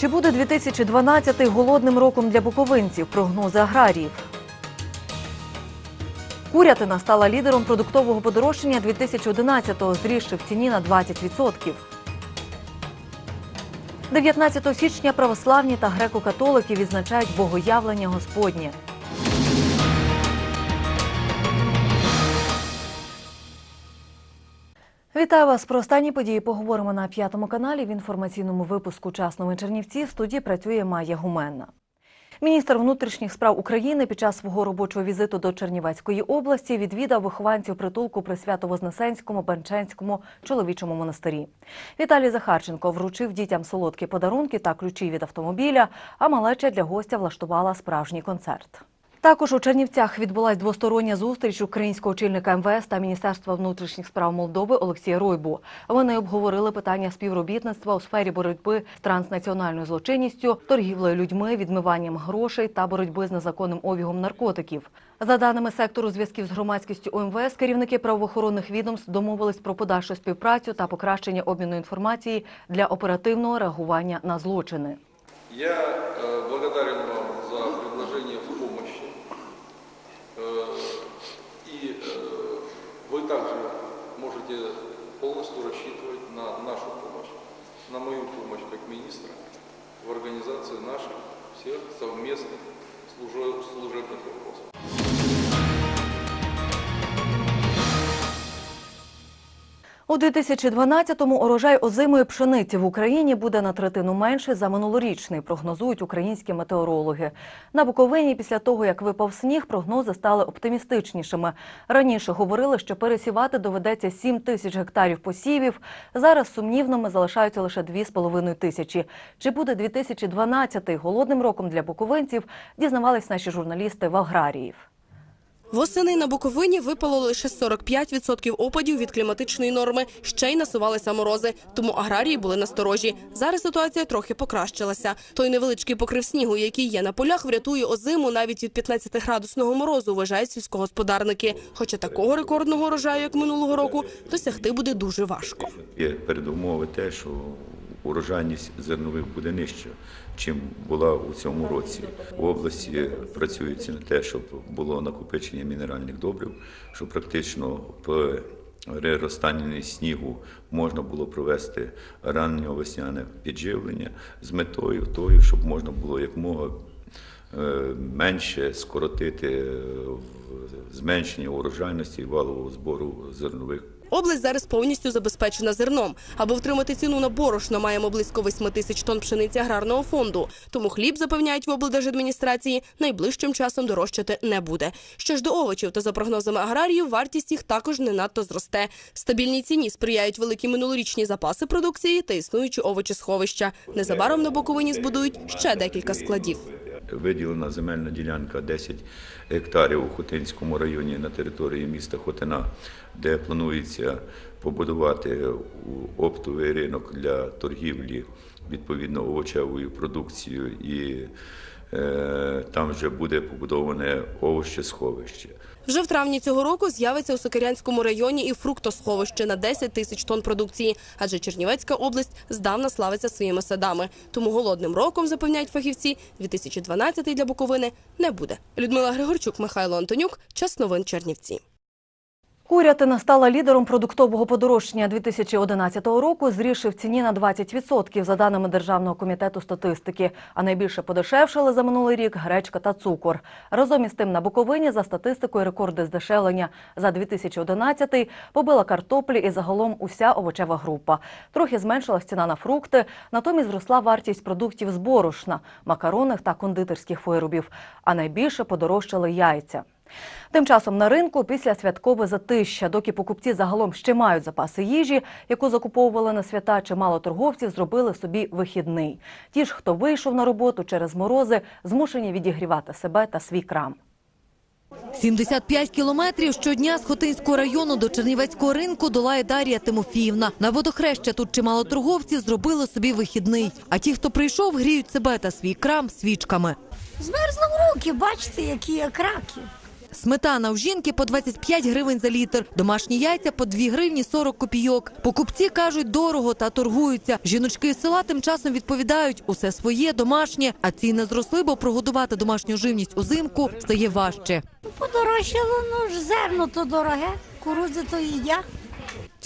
Чи буде 2012 голодним роком для буковинців? Прогнози аграріїв. Курятина стала лідером продуктового подорожчання 2011-го, зрісши в ціні на 20%. 19 січня православні та греко-католики відзначають богоявлення Господнє. Вітаю вас про останні події. Поговоримо на п'ятому каналі в інформаційному випуску «Час новин Чернівці. В студії працює Майя Гуменна. Міністр внутрішніх справ України під час свого робочого візиту до Чернівецької області відвідав вихованців притулку при Свято-Вознесенському Банченському чоловічому монастирі. Віталій Захарченко вручив дітям солодкі подарунки та ключі від автомобіля, а малеча для гостя влаштувала справжній концерт. Також у Чернівцях відбулась двостороння зустріч українського очільника МВС та Міністерства внутрішніх справ Молдови Олексія Ройбу. Вони обговорили питання співробітництва у сфері боротьби з транснаціональною злочинністю, торгівлею людьми, відмиванням грошей та боротьби з незаконним обігом наркотиків. За даними сектору зв'язків з громадськістю УМВС, керівники правоохоронних відомств домовились про подальшу співпрацю та покращення обміну інформації для оперативного реагування на злочини. Я рассчитывать на нашу помощь, на мою помощь как министра в организации наших всех совместных служеб- служебных вопросов. У 2012-му урожай озимої пшениці в Україні буде на третину менше за минулорічний, прогнозують українські метеорологи. На Буковині після того, як випав сніг, прогнози стали оптимістичнішими. Раніше говорили, що пересівати доведеться 7 тисяч гектарів посівів. Зараз сумнівними залишаються лише 2,5 тисячі. Чи буде 2012 голодним роком для буковинців, дізнавались наші журналісти в аграріїв. Восени на Буковині випало лише 45% опадів від кліматичної норми, ще й насувалися морози, тому аграрії були насторожі. Зараз ситуація трохи покращилася. Той невеличкий покрив снігу, який є на полях, врятує озиму навіть від 15-градусного морозу, вважають сільськогосподарники. Хоча такого рекордного урожаю, як минулого року, досягти буде дуже важко. Є передумови те, що урожайність зернових буде нижча, чим була у цьому році. В області працюється на те, щоб було накопичення мінеральних добрив, щоб практично при розтанні снігу можна було провести ранньовесняне підживлення з метою тою, щоб можна було якмога е, менше скоротити е, зменшення урожайності валового збору зернових Область зараз повністю забезпечена зерном. Аби втримати ціну на борошно, маємо близько 8 тисяч тонн пшениці аграрного фонду. Тому хліб запевняють в облдержадміністрації найближчим часом дорожчати не буде. Що ж до овочів, то за прогнозами аграріїв, вартість їх також не надто зросте. Стабільній ціні сприяють великі минулорічні запаси продукції та існуючі овочесховища. Незабаром на Буковині збудують ще декілька складів. Виділена земельна ділянка 10 гектарів у Хотинському районі на території міста Хотина, де планується побудувати оптовий ринок для торгівлі відповідно овочевою продукцією, і там вже буде побудоване овощесховище. Вже в травні цього року з'явиться у Сокирянському районі і фруктосховище на 10 тисяч тонн продукції, адже Чернівецька область здавна славиться своїми садами. Тому голодним роком, запевняють фахівці, 2012 для Буковини не буде. Людмила Григорчук, Михайло Антонюк. Час новин Чернівці. Курятина стала лідером продуктового подорожчання 2011 року, зрісши в ціні на 20%, за даними Державного комітету статистики. А найбільше подешевшили за минулий рік гречка та цукор. Разом із тим на Буковині за статистикою рекорди здешевлення за 2011 побила картоплі і загалом уся овочева група. Трохи зменшилась ціна на фрукти, натомість зросла вартість продуктів з борошна, макаронних та кондитерських виробів. А найбільше подорожчали яйця. Тим часом на ринку після святкове затища, доки покупці загалом ще мають запаси їжі, яку закуповували на свята, чимало торговців зробили собі вихідний. Ті ж, хто вийшов на роботу через морози, змушені відігрівати себе та свій крам. 75 кілометрів щодня з Хотинського району до Чернівецького ринку долає Дар'я Тимофіївна. На водохреща тут чимало торговців зробили собі вихідний. А ті, хто прийшов, гріють себе та свій крам свічками. Змерзли в руки, бачите, які я краки. Сметана у жінки по 25 гривень за літр, домашні яйця по 2 гривні 40 копійок. Покупці кажуть дорого та торгуються. Жіночки села тим часом відповідають – усе своє, домашнє, а ціни зросли, бо прогодувати домашню живність узимку стає важче. Подорожчало, ну ж зерно то дороге, кукурудзи то їдять.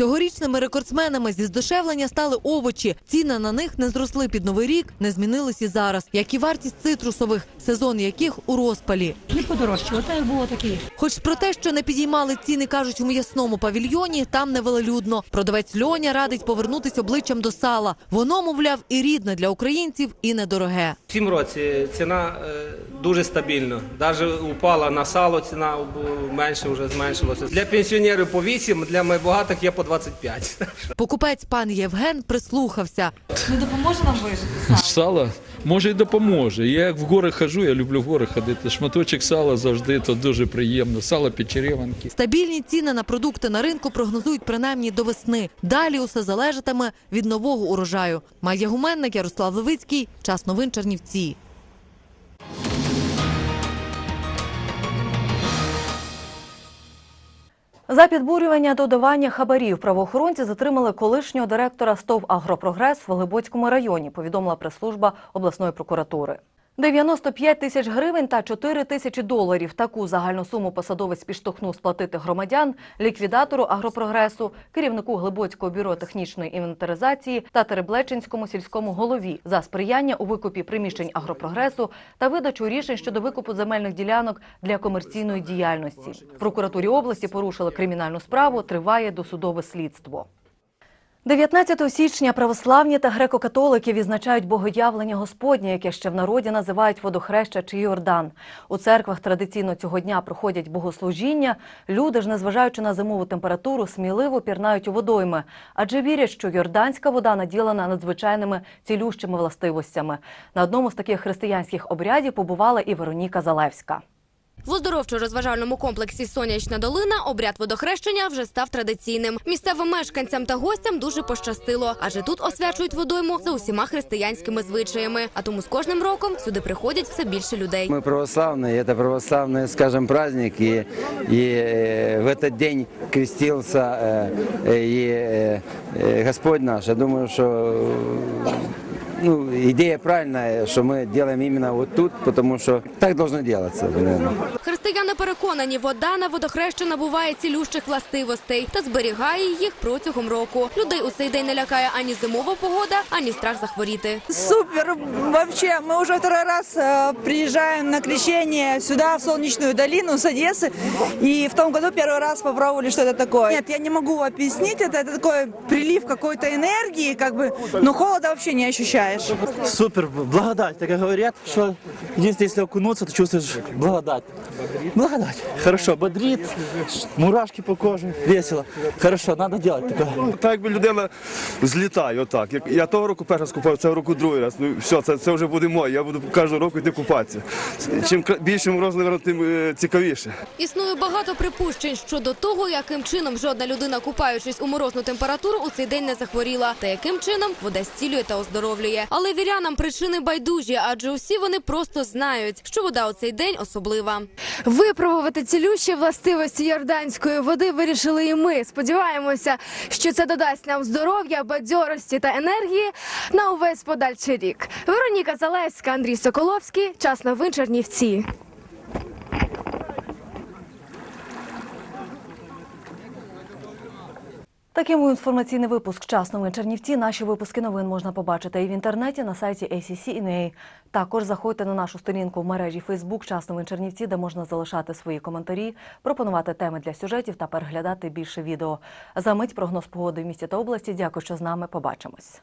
Цьогорічними рекордсменами зі здешевлення стали овочі. Ціни на них не зросли під новий рік, не змінились і зараз, як і вартість цитрусових, сезон яких у розпалі. Не подорожчало, так як було таке. Хоч про те, що не підіймали ціни, кажуть у м'ясному павільйоні, там невелелюдно. Продавець Льоня радить повернутись обличчям до сала. Воно, мовляв, і рідне для українців, і недороге. В цім році ціна е, дуже стабільна. Навіть упала на сало, ціна менше вже зменшилася. Для пенсіонерів по 8, для найбагатих є по 25. Покупець пан Євген прислухався. Не допоможе нам вижити Сало може і допоможе. Я як в гори хожу, я люблю в гори ходити. Шматочок сала завжди то дуже приємно. Сало під. Стабільні ціни на продукти на ринку прогнозують принаймні до весни. Далі усе залежатиме від нового урожаю. Майя Гуменник, Ярослав Левицький. Час новин Чернівці. За підбурювання додавання хабарів правоохоронці затримали колишнього директора СТОВ «Агропрогрес» в Глибоцькому районі, повідомила прес-служба обласної прокуратури. 95 тисяч гривень та 4 тисячі доларів. Таку загальну суму посадовець підштовхнув сплатити громадян, ліквідатору агропрогресу, керівнику Глибоцького бюро технічної інвентаризації та Тереблечинському сільському голові за сприяння у викупі приміщень агропрогресу та видачу рішень щодо викупу земельних ділянок для комерційної діяльності. В прокуратурі області порушили кримінальну справу. Триває досудове слідство. 19 січня православні та греко-католики відзначають богоявлення Господнє, яке ще в народі називають водохреща чи Йордан. У церквах традиційно цього дня проходять богослужіння. Люди ж, незважаючи на зимову температуру, сміливо пірнають у водойми, адже вірять, що йорданська вода наділена надзвичайними цілющими властивостями. На одному з таких християнських обрядів побувала і Вероніка Залевська. В оздоровчо-розважальному комплексі Сонячна долина обряд водохрещення вже став традиційним. Місцевим мешканцям та гостям дуже пощастило, адже тут освячують водойму за усіма християнськими звичаями. А тому з кожним роком сюди приходять все більше людей. Мы православные, это православный, скажем, праздник, и, и э, в этот день крестился э, э, и э, э, Господь наш. Я думаю, что э, ну, идея правильная, что мы делаем именно вот тут, потому что так должно делаться, наверное Християни переконані, вода на водохреща набуває цілющих властивостей та зберігає їх протягом року. Людей у цей день не лякає ані зимова погода, ані страх захворіти. Супер! Вообще, мы уже второй раз э, приезжаем на крещение сюда, в Солнечную долину с Одессы. И в том году первый раз попробовали, что это такое. Нет, я не могу объяснить это. Это такой прилив какой-то энергии, как бы, но холода вообще не ощущаешь. Супер, благодать. Так и говорят, что единственное, если окунуться, то чувствуешь благодать. Благодать. Хорошо, бодрит, мурашки по коже, весело. Хорошо, надо делать такое. Так якби людина злітає, отак. Як я того року перший раз купав, цього року другий раз. Ну все, це, це вже буде моє. Я буду кожного року йти купатися. Чим мороз, напевно, тим е, цікавіше. Існує багато припущень щодо того, яким чином жодна людина, купаючись у морозну температуру, у цей день не захворіла, та яким чином вода зцілює та оздоровлює. Але вірянам причини байдужі, адже усі вони просто знають, що вода у цей день особлива. Випробувати цілющі властивості йорданської води вирішили і ми. Сподіваємося, що це додасть нам здоров'я, бадьорості та енергії на увесь подальший рік. Вероніка Залевська, Андрій Соколовський. Час новин Чернівці. Таким був інформаційний випуск «Час новин Чернівці». Наші випуски новин можна побачити і в інтернеті на сайті ACC.NA. Також заходьте на нашу сторінку в мережі Facebook «Час новин Чернівці», де можна залишати свої коментарі, пропонувати теми для сюжетів та переглядати більше відео. За мить прогноз погоди в місті та області. Дякую, що з нами. Побачимось.